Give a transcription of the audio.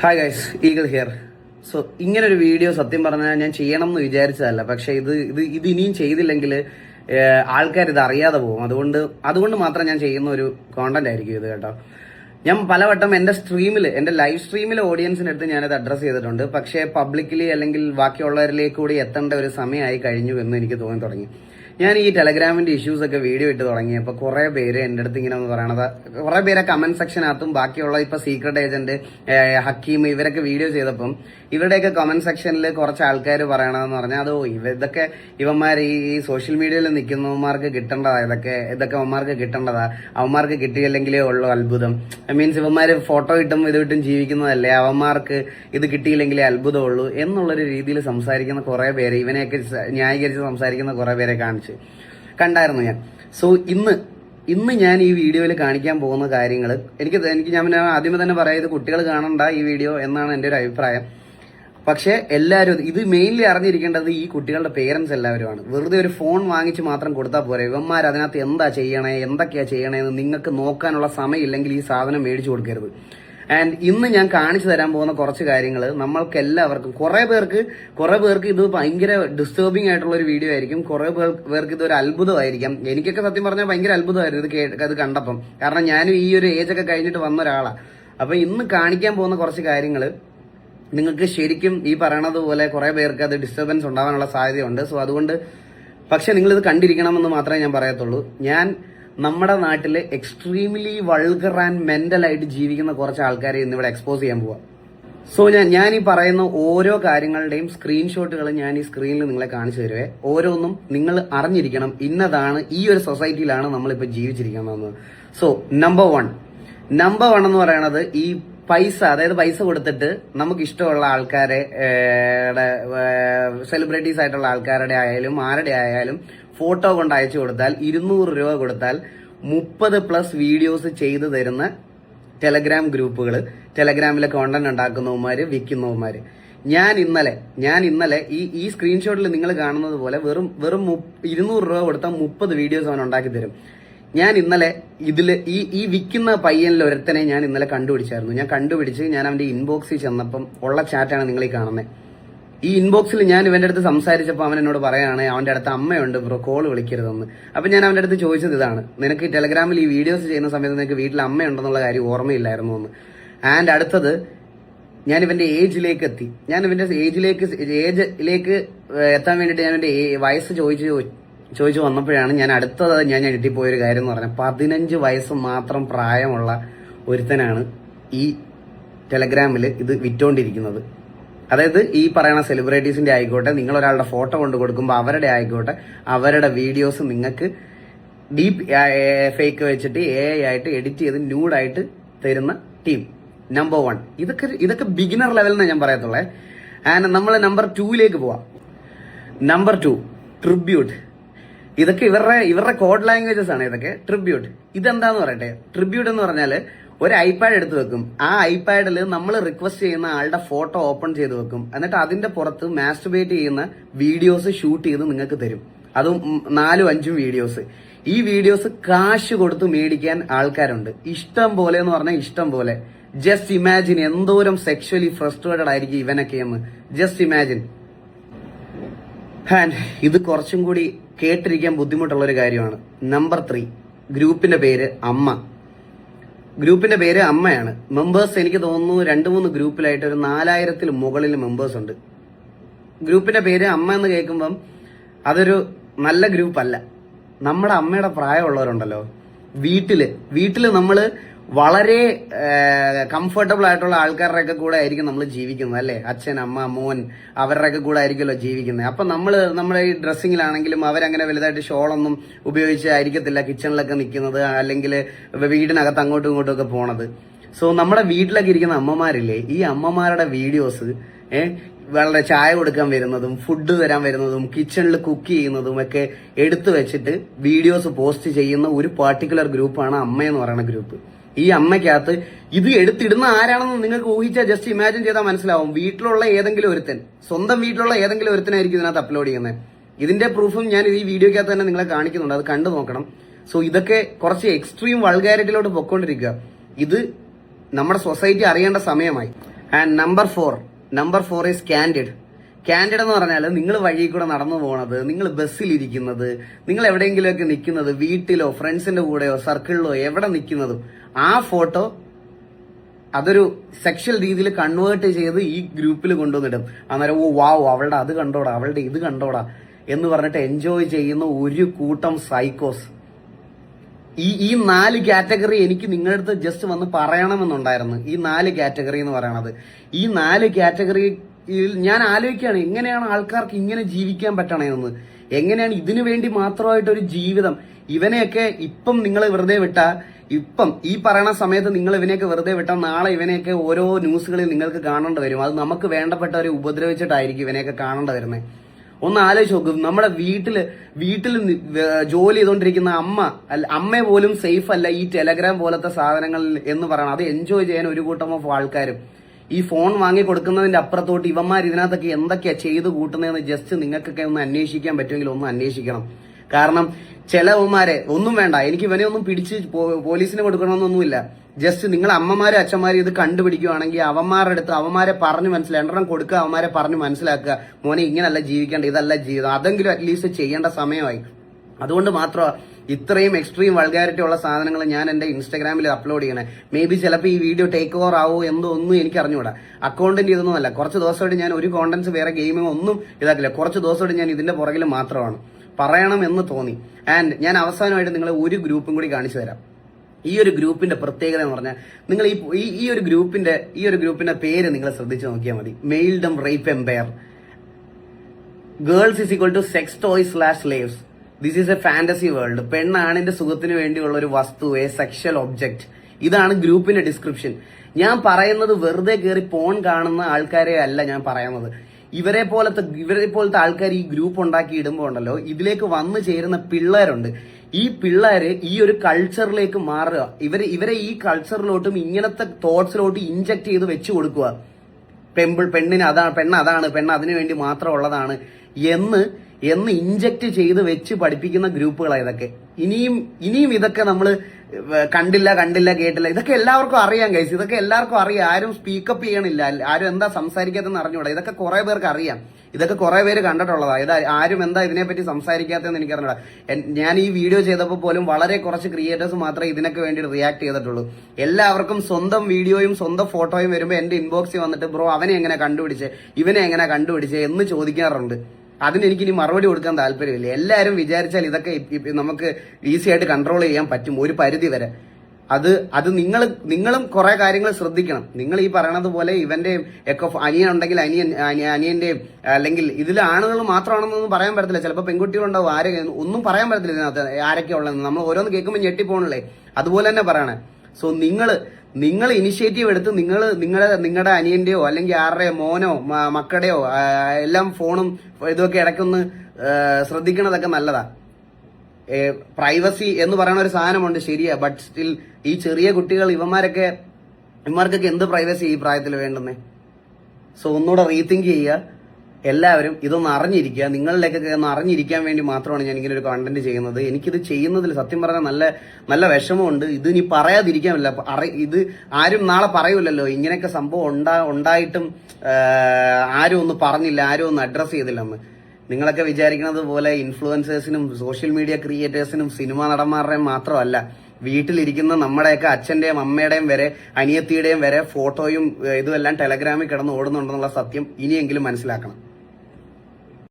Hi guys eagle here so ഇങ്ങനൊരു video സത്യം പറഞ്ഞാൽ ഞാൻ ചെയ്യണം എന്ന് വിചാരിച്ചതല്ല. പക്ഷെ ഇത് ഇത് ഇത് ഇനിയും ചെയ്തില്ലെങ്കിൽ ആൾക്കാർ ഇത് അറിയാതെ പോകും. അതുകൊണ്ട് അതുകൊണ്ട് മാത്രം ഞാൻ ചെയ്യുന്ന ഒരു കോണ്ടന്റ് ആയിരിക്കും ഇത് കേട്ടോ. ഞാൻ പലവട്ടം എന്റെ സ്ട്രീമിൽ എന്റെ ലൈവ് സ്ട്രീമിൽ ഓഡിയൻസിന് അടുത്ത് ഞാനത് അഡ്രസ്സ് ചെയ്തിട്ടുണ്ട്. പക്ഷേ പബ്ലിക്കലി അല്ലെങ്കിൽ ബാക്കിയുള്ളവരിലേക്ക് കൂടി എത്തേണ്ട ഒരു സമയമായി കഴിഞ്ഞു എന്ന് എനിക്ക് തോന്നി തുടങ്ങി. ഞാൻ ഈ ടെലഗ്രാമിന്റെ ഇഷ്യൂസ് ഒക്കെ വീഡിയോ ഇട്ട് തുടങ്ങിയപ്പോൾ കുറെ പേര് എന്റെ അടുത്ത് ഇങ്ങനെ ഒന്ന് പറയണത്. കുറെ പേരെ കമന്റ് സെക്ഷനകത്തും ബാക്കിയുള്ള ഇപ്പൊ സീക്രട്ട് ഏജന്റ് ഹക്കീം ഇവരൊക്കെ വീഡിയോ ചെയ്തപ്പം ഇവരുടെയൊക്കെ കമന്റ് സെക്ഷനിൽ കുറച്ച് ആൾക്കാർ പറയണതെന്ന് പറഞ്ഞാൽ അതോ ഇവ ഇതൊക്കെ ഇവന്മാർ ഈ സോഷ്യൽ മീഡിയയിൽ നിൽക്കുന്നവന്മാർക്ക് കിട്ടേണ്ടതാ? ഇതൊക്കെ ഇതൊക്കെ അവന്മാർക്ക് കിട്ടേണ്ടതാ? അവന്മാർക്ക് കിട്ടിയില്ലെങ്കിലേ ഉള്ളൂ അത്ഭുതം. മീൻസ് ഇവന്മാർ ഫോട്ടോ ഇട്ടും ഇത് ഇട്ടും ജീവിക്കുന്നതല്ലേ? അവന്മാർക്ക് ഇത് കിട്ടിയില്ലെങ്കിലേ അത്ഭുതമുള്ളൂ എന്നുള്ളൊരു രീതിയിൽ സംസാരിക്കുന്ന കുറേ പേര് ഇവനെയൊക്കെ ന്യായീകരിച്ച് സംസാരിക്കുന്ന കുറേ പേരെ കാണിച്ചു. കണ്ടായിരുന്നു ഞാൻ. സോ ഇന്ന് ഇന്ന് ഞാൻ ഈ വീഡിയോയിൽ കാണിക്കാൻ പോകുന്ന കാര്യങ്ങൾ എനിക്ക് എനിക്ക് ഞാൻ ആദ്യമേ തന്നെ പറയാം ഇത് കുട്ടികൾ കാണണ്ട ഈ വീഡിയോ എന്നാണ് എന്റെ ഒരു അഭിപ്രായം. പക്ഷേ എല്ലാവരും ഇത് മെയിൻലി അറിഞ്ഞിരിക്കേണ്ടത് ഈ കുട്ടികളുടെ പേരൻസ് എല്ലാവരുമാണ്. വെറുതെ ഒരു ഫോൺ വാങ്ങിച്ച് മാത്രം കൊടുത്താൽ പോരെ. ഇവന്മാർ അതിനകത്ത് എന്താ ചെയ്യണേ എന്തൊക്കെയാ ചെയ്യണേ എന്ന് നിങ്ങൾക്ക് നോക്കാനുള്ള സമയമില്ലെങ്കിൽ ഈ സാധനം മേടിച്ചു കൊടുക്കരുത്. ആൻഡ് ഇന്ന് ഞാൻ കാണിച്ചു തരാൻ പോകുന്ന കുറച്ച് കാര്യങ്ങൾ നമ്മൾക്ക് എല്ലാവർക്കും കുറെ പേർക്ക് കുറെ പേർക്ക് ഇത് ഭയങ്കര ഡിസ്റ്റർബിംഗ് ആയിട്ടുള്ള ഒരു വീഡിയോ ആയിരിക്കും. കുറെ പേർക്ക് ഇത് ഒരു അത്ഭുതമായിരിക്കും. എനിക്കൊക്കെ സത്യം പറഞ്ഞാൽ ഭയങ്കര അത്ഭുതമായിരുന്നു ഇത് അത് കണ്ടപ്പം. കാരണം ഞാനും ഈ ഒരു ഏജ് ഒക്കെ കഴിഞ്ഞിട്ട് വന്ന ഒരാളാണ് അപ്പൊ ഇന്ന് കാണിക്കാൻ പോകുന്ന കുറച്ച് കാര്യങ്ങൾ നിങ്ങൾക്ക് ശരിക്കും ഈ പറയണത് പോലെ കുറെ പേർക്ക് അത് ഡിസ്റ്റർബൻസ് ഉണ്ടാവാനുള്ള സാധ്യതയുണ്ട്. സോ അതുകൊണ്ട് പക്ഷെ നിങ്ങൾ ഇത് കണ്ടിരിക്കണമെന്ന് മാത്രമേ ഞാൻ പറയത്തുള്ളൂ. ഞാൻ നമ്മുടെ നാട്ടിൽ എക്സ്ട്രീംലി വൾഗർ ആൻഡ് മെന്റൽ ആയിട്ട് ജീവിക്കുന്ന കുറച്ച് ആൾക്കാരെ ഇന്ന് ഇവിടെ എക്സ്പോസ് ചെയ്യാൻ പോവാ. സോ ഞാൻ ഞാൻ ഈ പറയുന്ന ഓരോ കാര്യങ്ങളുടെയും സ്ക്രീൻഷോട്ടുകൾ ഞാൻ ഈ സ്ക്രീനിൽ നിങ്ങളെ കാണിച്ചു തരുവേ. ഓരോന്നും നിങ്ങൾ അറിഞ്ഞിരിക്കണം ഇന്നതാണ് ഈ ഒരു സൊസൈറ്റിയിലാണ് നമ്മളിപ്പോൾ ജീവിച്ചിരിക്കുന്നത് so number one number one എന്ന് പറയണത് ഈ പൈസ അതായത് പൈസ കൊടുത്തിട്ട് നമുക്ക് ഇഷ്ടമുള്ള ആൾക്കാരെ സെലിബ്രിറ്റീസ് ആയിട്ടുള്ള ആൾക്കാരുടെ ആയാലും ആരുടെ ആയാലും ഫോട്ടോ കൊണ്ട് അയച്ചു കൊടുത്താൽ ഇരുന്നൂറ് രൂപ കൊടുത്താൽ മുപ്പത് പ്ലസ് വീഡിയോസ് ചെയ്തു തരുന്ന ടെലഗ്രാം ഗ്രൂപ്പുകൾ ടെലഗ്രാമിലെ കോണ്ടന്റ് ഉണ്ടാക്കുന്നവന്മാര് വിൽക്കുന്നവന്മാര്. ഞാൻ ഇന്നലെ ഞാൻ ഇന്നലെ ഈ ഈ സ്ക്രീൻഷോട്ടിൽ നിങ്ങൾ കാണുന്നത് പോലെ വെറും വെറും ഇരുന്നൂറ് രൂപ കൊടുത്താൽ മുപ്പത് വീഡിയോസ് അവൻ ഉണ്ടാക്കി തരും. ഞാൻ ഇന്നലെ ഇതിൽ ഈ ഈ വിൽക്കുന്ന പയ്യനിൽ ഒരുത്തനെ ഞാൻ ഇന്നലെ കണ്ടുപിടിച്ചായിരുന്നു. ഞാൻ കണ്ടുപിടിച്ച് ഞാൻ അവന്റെ ഇൻബോക്സിൽ ചെന്നപ്പം ഉള്ള ചാറ്റാണ് നിങ്ങൾ ഈ കാണുന്നത് ഈ ഇൻബോക്സിൽ ഞാൻ ഇവന്റെ അടുത്ത് സംസാരിച്ചപ്പോൾ അവൻ എന്നോട് പറയാണ് അവന്റെ അടുത്ത് അമ്മയുണ്ട് ബ്രോ കോൾ വിളിക്കരുതെന്ന്. അപ്പൊ ഞാൻ അവന്റെ അടുത്ത് ചോദിച്ചത് ഇതാണ് നിനക്ക് ടെലഗ്രാമിൽ ഈ വീഡിയോസ് ചെയ്യുന്ന സമയത്ത് നിനക്ക് വീട്ടിൽ അമ്മയുണ്ടെന്നുള്ള കാര്യം ഓർമ്മയില്ലായിരുന്നു എന്ന്. ആൻഡ് അടുത്തത് ഞാൻ ഇവന്റെ ഏജിലേക്ക് എത്തി. ഞാൻ ഇവന്റെ ഏജിലേക്ക് ഏജിലേക്ക് എത്താൻ വേണ്ടിയിട്ട് ഞാൻ എന്റെ വയസ്സ് ചോദിച്ചു ചോദിച്ചു വന്നപ്പോഴാണ് ഞാൻ അടുത്തത് ഞാൻ ഞെട്ടിപ്പോയ ഒരു കാര്യം എന്ന് പറഞ്ഞാൽ പതിനഞ്ച് വയസ്സ് മാത്രം പ്രായമുള്ള ഒരുത്തനാണ് ഈ ടെലഗ്രാമിൽ ഇത് വിറ്റോണ്ടിരിക്കുന്നത്. അതായത് ഈ പറയുന്ന സെലിബ്രിറ്റീസിന്റെ ആയിക്കോട്ടെ നിങ്ങൾ ഒരാളുടെ ഫോട്ടോ കൊണ്ട് കൊടുക്കുമ്പോൾ അവരുടെ ആയിക്കോട്ടെ അവരുടെ വീഡിയോസ് നിങ്ങൾക്ക് ഡീപ്പ് ഫേക്ക് വെച്ചിട്ട് എ ആയിട്ട് എഡിറ്റ് ചെയ്ത് ന്യൂഡായിട്ട് തരുന്ന ടീം നമ്പർ വൺ ഇതൊക്കെ ഇതൊക്കെ ബിഗിനർ ലെവലിൽ ഞാൻ പറയത്തുള്ളേ. ആൻഡ് നമ്മൾ നമ്പർ ടൂയിലേക്ക് പോവാം. നമ്പർ ടു ട്രിബ്യൂട്ട് ഇതൊക്കെ ഇവരുടെ ഇവരുടെ കോഡ് ലാംഗ്വേജസ് ആണ് ഇതൊക്കെ. ട്രിബ്യൂട്ട് ഇതെന്താന്ന് പറയട്ടെ? ട്രിബ്യൂട്ട് എന്ന് പറഞ്ഞാൽ ഒരു ഐപാഡ് എടുത്ത് വെക്കും. ആ ഐപാഡിൽ നമ്മൾ റിക്വസ്റ്റ് ചെയ്യുന്ന ആളുടെ ഫോട്ടോ ഓപ്പൺ ചെയ്ത് വെക്കും. എന്നിട്ട് അതിന്റെ പുറത്ത് മാസ്റ്റുബേറ്റ് ചെയ്യുന്ന വീഡിയോസ് ഷൂട്ട് ചെയ്ത് നിങ്ങൾക്ക് തരും. അതും നാലും അഞ്ചും വീഡിയോസ് ഈ വീഡിയോസ് കാശ് കൊടുത്ത് മേടിക്കാൻ ആൾക്കാരുണ്ട്. ഇഷ്ടം പോലെ എന്ന് പറഞ്ഞാൽ ഇഷ്ടം പോലെ. ജസ്റ്റ് ഇമാജിൻ എന്തോരം സെക്ഷലി ഫ്രസ്ട്രേറ്റഡ് ആയിരിക്കും ഇവനൊക്കെ എന്ന്. ജസ്റ്റ് ഇമാജിൻ ആൻഡ് ഇത് കുറച്ചും കൂടി കേട്ടിരിക്കാൻ ബുദ്ധിമുട്ടുള്ള ഒരു കാര്യമാണ്. നമ്പർ ത്രീ ഗ്രൂപ്പിന്റെ പേര് അമ്മ. ഗ്രൂപ്പിന്റെ പേര് അമ്മയാണ്. മെമ്പേഴ്സ് എനിക്ക് തോന്നുന്നു രണ്ട് മൂന്ന് ഗ്രൂപ്പിലായിട്ട് ഒരു നാലായിരത്തിൽ മുകളിൽ മെമ്പേഴ്സ് ഉണ്ട്. ഗ്രൂപ്പിന്റെ പേര് അമ്മ എന്ന് കേൾക്കുമ്പം അതൊരു നല്ല ഗ്രൂപ്പ് അല്ല നമ്മുടെ അമ്മയുടെ പ്രായമുള്ളവരുണ്ടല്ലോ. വീട്ടിൽ വീട്ടിൽ നമ്മൾ വളരെ കംഫർട്ടബിൾ ആയിട്ടുള്ള ആൾക്കാരുടെയൊക്കെ കൂടെ ആയിരിക്കും നമ്മൾ ജീവിക്കുന്നത് അല്ലേ? അച്ഛൻ അമ്മ മോൻ അവരുടെയൊക്കെ കൂടെ ആയിരിക്കുമല്ലോ ജീവിക്കുന്നത്. അപ്പൊ നമ്മൾ നമ്മുടെ ഈ ഡ്രസ്സിങ്ങിലാണെങ്കിലും അവരങ്ങനെ വലുതായിട്ട് ഷോളൊന്നും ഉപയോഗിച്ച് ആയിരിക്കത്തില്ല കിച്ചണിലൊക്കെ നിൽക്കുന്നത് അല്ലെങ്കിൽ വീടിനകത്ത് അങ്ങോട്ടും ഇങ്ങോട്ടും ഒക്കെ പോണത്. സോ നമ്മുടെ വീട്ടിലൊക്കെ ഇരിക്കുന്ന അമ്മമാരില്ലേ ഈ അമ്മമാരുടെ വീഡിയോസ് ഏഹ് വളരെ ചായ കൊടുക്കാൻ വരുന്നതും ഫുഡ് തരാൻ വരുന്നതും കിച്ചണിൽ കുക്ക് ചെയ്യുന്നതും ഒക്കെ എടുത്തു വെച്ചിട്ട് വീഡിയോസ് പോസ്റ്റ് ചെയ്യുന്ന ഒരു പാർട്ടിക്കുലർ ഗ്രൂപ്പാണ് അമ്മയെന്ന് പറയുന്ന ഗ്രൂപ്പ് ഈ അമ്മയ്ക്കകത്ത് ഇത് എടുത്തിടുന്ന ആരാണെന്ന് നിങ്ങൾക്ക് ഊഹിച്ചാൽ ജസ്റ്റ് ഇമാജിൻ ചെയ്താൽ മനസ്സിലാവും. വീട്ടിലുള്ള ഏതെങ്കിലും ഒരുത്തൻ സ്വന്തം വീട്ടിലുള്ള ഏതെങ്കിലും ഒരുത്തനായിരിക്കും ഇതിനകത്ത് അപ്ലോഡ് ചെയ്യുന്നത് ഇതിന്റെ പ്രൂഫും ഞാൻ ഈ വീഡിയോക്കകത്ത് തന്നെ നിങ്ങളെ കാണിക്കുന്നുണ്ട്. അത് കണ്ടു നോക്കണം. സോ ഇതൊക്കെ കുറച്ച് എക്സ്ട്രീം വൾഗാരിറ്റിയിലോട്ട് പൊക്കോണ്ടിരിക്കുക ഇത് നമ്മുടെ സൊസൈറ്റി അറിയേണ്ട സമയമായി. And number four number four is candid candid എന്ന് പറഞ്ഞാൽ നിങ്ങൾ വഴി കൂടെ നടന്നു പോണത് നിങ്ങൾ ബസ്സിലിരിക്കുന്നത് നിങ്ങൾ എവിടെയെങ്കിലുമൊക്കെ നിൽക്കുന്നത് വീട്ടിലോ ഫ്രണ്ട്സിന്റെ കൂടെയോ സർക്കിളിലോ എവിടെ നിൽക്കുന്നതും ആ ഫോട്ടോ അതൊരു സെക്ഷൽ രീതിയിൽ കൺവേർട്ട് ചെയ്ത് ഈ ഗ്രൂപ്പിൽ കൊണ്ടുവന്നിടും. അന്നേരം ഓ വാവ് അവളുടെ അത് കണ്ടോടാ അവളുടെ ഇത് കണ്ടോടാ എന്ന് പറഞ്ഞിട്ട് എൻജോയ് ചെയ്യുന്ന ഒരു കൂട്ടം സൈക്കോസ് ഈ ഈ നാല് കാറ്റഗറി എനിക്ക് നിങ്ങളുടെ അടുത്ത് ജസ്റ്റ് വന്ന് പറയണമെന്നുണ്ടായിരുന്നു. ഈ നാല് കാറ്റഗറി എന്ന് പറയണത്. ഈ നാല് കാറ്റഗറിയിൽ ഞാൻ ആലോചിക്കുകയാണ് എങ്ങനെയാണ് ആൾക്കാർക്ക് ഇങ്ങനെ ജീവിക്കാൻ പറ്റണേന്ന് എങ്ങനെയാണ് ഇതിനു വേണ്ടി മാത്രമായിട്ട് ഒരു ജീവിതം. ഇവനെയൊക്കെ ഇപ്പം നിങ്ങൾ വെറുതെ വിട്ട ഇപ്പം ഈ പറയണ സമയത്ത് നിങ്ങൾ ഇവനെയൊക്കെ വെറുതെ വിട്ടാൽ നാളെ ഇവനെയൊക്കെ ഓരോ ന്യൂസുകളിൽ നിങ്ങൾക്ക് കാണേണ്ടി വരും. അത് നമുക്ക് വേണ്ടപ്പെട്ടവരെ ഉപദ്രവിച്ചിട്ടായിരിക്കും ഇവനെയൊക്കെ കാണേണ്ടി വരുന്നത് ഒന്ന് ആലോചിച്ച് നോക്കും നമ്മുടെ വീട്ടിൽ വീട്ടിൽ ജോലി ചെയ്തുകൊണ്ടിരിക്കുന്ന അമ്മ അമ്മ പോലും സേഫ് അല്ല ഈ ടെലഗ്രാം പോലത്തെ സാധനങ്ങളിൽ എന്ന് പറയണം അത് എൻജോയ് ചെയ്യാൻ ഒരു കൂട്ടം ഓഫ് ആൾക്കാരും. ഈ ഫോൺ വാങ്ങി കൊടുക്കുന്നതിന്റെ അപ്പുറത്തോട്ട് ഇവന്മാർ ഇതിനകത്തൊക്കെ എന്തൊക്കെയാ ചെയ്ത് കൂട്ടുന്നതെന്ന് ജസ്റ്റ് നിങ്ങൾക്കൊക്കെ ഒന്ന് അന്വേഷിക്കാൻ പറ്റുമെങ്കിൽ ഒന്ന് അന്വേഷിക്കണം. കാരണം ചിലവന്മാരെ ഒന്നും വേണ്ട. എനിക്ക് ഇവനെ ഒന്നും പിടിച്ച് പോലീസിന് കൊടുക്കണമെന്നൊന്നുമില്ല. ജസ്റ്റ് നിങ്ങൾ അമ്മമാരും അച്ഛന്മാരും ഇത് കണ്ടുപിടിക്കുകയാണെങ്കിൽ അവന്മാരുടെ അടുത്ത് അവന്മാരെ പറഞ്ഞു മനസ്സിലാക്കുക എണ്ണം കൊടുക്കുക അവന്മാരെ പറഞ്ഞു മനസ്സിലാക്കുക. മോനെ ഇങ്ങനല്ല ജീവിക്കേണ്ട ഇതല്ല ജീവിതം. അതെങ്കിലും അറ്റ്ലീസ്റ്റ് ചെയ്യേണ്ട സമയമായി. അതുകൊണ്ട് മാത്രമാണ് ഇത്രയും എക്സ്ട്രീം വൾഗാരിറ്റി ഉള്ള സാധനങ്ങൾ ഞാൻ എന്റെ ഇൻസ്റ്റാഗ്രാമിൽ അപ്ലോഡ് ചെയ്യണേ. മേ ബി ചിലപ്പോൾ ഈ വീഡിയോ ടേക്ക് ഓവർ ആവോ എന്തോ ഒന്നും എനിക്ക് അറിഞ്ഞുകൂടാ. അക്കൗണ്ടിന്റെ ഇതൊന്നുമല്ല കുറച്ച് ദിവസമായിട്ട് ഞാൻ ഒരു കോണ്ടന്റ്സ് വേറെ ഗെയിമിംഗ് ഒന്നും ഇതാക്കില്ല. കുറച്ച് ദിവസമായിട്ട് ഞാൻ ഇതിന്റെ പുറകിൽ മാത്രമാണ്. പറയണം എന്ന് തോന്നി. ആൻഡ് ഞാൻ അവസാനമായിട്ട് നിങ്ങളെ ഒരു ഗ്രൂപ്പും കൂടി കാണിച്ചു തരാം. ഈ ഒരു ഗ്രൂപ്പിന്റെ പ്രത്യേകത എന്ന് പറഞ്ഞാൽ നിങ്ങൾ ഈ ഈ- ഒരു ഗ്രൂപ്പിന്റെ ഈ ഒരു ഗ്രൂപ്പിന്റെ പേര് നിങ്ങൾ ശ്രദ്ധിച്ചു നോക്കിയാൽ മതി. Maledom rape empire girls is equal to sex toy slash slaves this is a fantasy world പെണ്ണാണിന്റെ സുഖത്തിന് വേണ്ടിയുള്ള ഒരു വസ്തു എ സെക്ഷൽ ഒബ്ജക്ട് ഇതാണ് ഗ്രൂപ്പിന്റെ ഡിസ്ക്രിപ്ഷൻ ഞാൻ പറയുന്നത് വെറുതെ കയറി പോൺ കാണുന്ന ആൾക്കാരെ അല്ല ഞാൻ പറയുന്നത്. ഇവരെ പോലത്തെ ഇവരെ പോലത്തെ ആൾക്കാർ ഈ ഗ്രൂപ്പ് ഉണ്ടാക്കി ഇടുമ്പോൾ ഉണ്ടല്ലോ ഇതിലേക്ക് വന്നു ചേരുന്ന പിള്ളേരുണ്ട്. ഈ പിള്ളേര് ഈ ഒരു കൾച്ചറിലേക്ക് മാറുക. ഇവരെ ഇവരെ ഈ കൾച്ചറിലോട്ടും ഇങ്ങനത്തെ തോട്ട്സിലോട്ടും ഇഞ്ചക്ട് ചെയ്ത് വെച്ചു കൊടുക്കുക. പെമ്പിൾ പെണ്ണിന് അതാണ് പെണ്ണ് അതാണ് പെണ്ണ് അതിനു വേണ്ടി മാത്രം ഉള്ളതാണ് എന്ന് എന്ന് ഇഞ്ചക്ട് ചെയ്ത് വെച്ച് പഠിപ്പിക്കുന്ന ഗ്രൂപ്പുകളാണ് ഇതൊക്കെ. ഇനിയും ഇനിയും ഇതൊക്കെ നമ്മൾ കണ്ടില്ല കണ്ടില്ല കേട്ടില്ല ഇതൊക്കെ എല്ലാവർക്കും അറിയാം കൈസ് ഇതൊക്കെ എല്ലാവർക്കും അറിയാം. ആരും സ്പീക്കപ്പ് ചെയ്യണില്ല. ആരും എന്താ സംസാരിക്കാത്തെന്ന് അറിഞ്ഞൂടാ ഇതൊക്കെ കുറെ പേർക്ക് അറിയാം. ഇതൊക്കെ കുറെ പേര് കണ്ടിട്ടുള്ളതാ. ഇത് ആരും എന്താ ഇതിനെപ്പറ്റി സംസാരിക്കാത്തതെന്ന് എനിക്ക് അറിഞ്ഞൂടാ ഞാൻ ഈ വീഡിയോ ചെയ്തപ്പോൾ പോലും വളരെ കുറച്ച് ക്രിയേറ്റേഴ്സ് മാത്രമേ ഇതിനൊക്കെ വേണ്ടി റിയാക്ട് ചെയ്തിട്ടുള്ളൂ. എല്ലാവർക്കും സ്വന്തം വീഡിയോയും സ്വന്തം ഫോട്ടോയും വരുമ്പോൾ എന്റെ ഇൻബോക്സിൽ വന്നിട്ട് ബ്രോ അവനെ എങ്ങനെ കണ്ടുപിടിച്ച്? ഇവനെ എങ്ങനെ കണ്ടുപിടിച്ച്? എന്ന് ചോദിക്കാറുണ്ട്. അതിന് എനിക്ക് ഇനി മറുപടി കൊടുക്കാൻ താല്പര്യമില്ല. എല്ലാവരും വിചാരിച്ചാൽ ഇതൊക്കെ നമുക്ക് ഈസി ആയിട്ട് കൺട്രോൾ ചെയ്യാൻ പറ്റും ഒരു പരിധി വരെ. അത് അത് നിങ്ങൾ നിങ്ങളും കുറെ കാര്യങ്ങൾ ശ്രദ്ധിക്കണം. നിങ്ങൾ ഈ പറയണത് പോലെ ഇവന്റെ ഒക്കെ അനിയൻ ഉണ്ടെങ്കിൽ അനിയൻ അനി- അനിയന്റെയും അല്ലെങ്കിൽ ഇതിൽ ആണുങ്ങൾ മാത്രമാണെന്നൊന്നും പറയാൻ പറ്റത്തില്ല. ചിലപ്പോൾ പെൺകുട്ടികളുണ്ടാവും ആരെ ഒന്നും പറയാൻ പറ്റത്തില്ല ഇതിനകത്ത് ആരൊക്കെ നമ്മൾ ഓരോന്ന് കേൾക്കുമ്പോൾ ഞെട്ടിപ്പോണല്ലേ? അതുപോലെ തന്നെ പറയണേ. സോ നിങ്ങൾ നിങ്ങൾ ഇനിഷ്യേറ്റീവ് എടുത്ത് നിങ്ങൾ നിങ്ങളുടെ നിങ്ങളുടെ അനിയന്റെയോ അല്ലെങ്കിൽ ആരുടെയോ മോനോ മക്കളുടെയോ എല്ലാം ഫോണും ഇതൊക്കെ ഇടയ്ക്കൊന്ന് ശ്രദ്ധിക്കണതൊക്കെ നല്ലതാ. പ്രൈവസി എന്ന് പറയുന്ന ഒരു സാധനമുണ്ട് ശരിയാ ബട്ട് സ്റ്റിൽ ഈ ചെറിയ കുട്ടികൾ ഇവന്മാരൊക്കെ ഇവന്മാർക്കൊക്കെ എന്ത് പ്രൈവസി ഈ പ്രായത്തിൽ വേണ്ടുന്നേ? സോ ഒന്നുകൂടെ റീതിങ്ക് ചെയ്യുക. എല്ലാവരും ഇതൊന്ന് അറിഞ്ഞിരിക്കുക. നിങ്ങളിലേക്കൊക്കെ ഒന്ന് അറിഞ്ഞിരിക്കാൻ വേണ്ടി മാത്രമാണ് ഞാൻ ഇങ്ങനെ ഒരു കണ്ടന്റ് ചെയ്യുന്നത്. എനിക്കിത് ചെയ്യുന്നതിൽ സത്യം പറഞ്ഞാൽ നല്ല നല്ല വിഷമമുണ്ട്. ഇത് ഇനി പറയാതിരിക്കാമല്ല അറി ഇത് ആരും നാളെ പറയൂലല്ലോ. ഇങ്ങനെയൊക്കെ സംഭവം ഉണ്ടാ ഉണ്ടായിട്ടും ആരും ഒന്ന് പറഞ്ഞില്ല. ആരും ഒന്ന് അഡ്രസ്സ് ചെയ്തില്ലെന്ന്. നിങ്ങളൊക്കെ വിചാരിക്കുന്നത് പോലെ ഇൻഫ്ലുവൻസേഴ്സിനും സോഷ്യൽ മീഡിയ ക്രിയേറ്റേഴ്സിനും സിനിമ നടന്മാരുടെയും മാത്രമല്ല. വീട്ടിലിരിക്കുന്ന നമ്മുടെയൊക്കെ അച്ഛന്റെയും അമ്മയുടെയും വരെ അനിയത്തിയുടെയും വരെ ഫോട്ടോയും ഇതുമെല്ലാം ടെലഗ്രാമിൽ കിടന്ന് ഓടുന്നുണ്ടെന്നുള്ള സത്യം ഇനിയെങ്കിലും മനസ്സിലാക്കണം.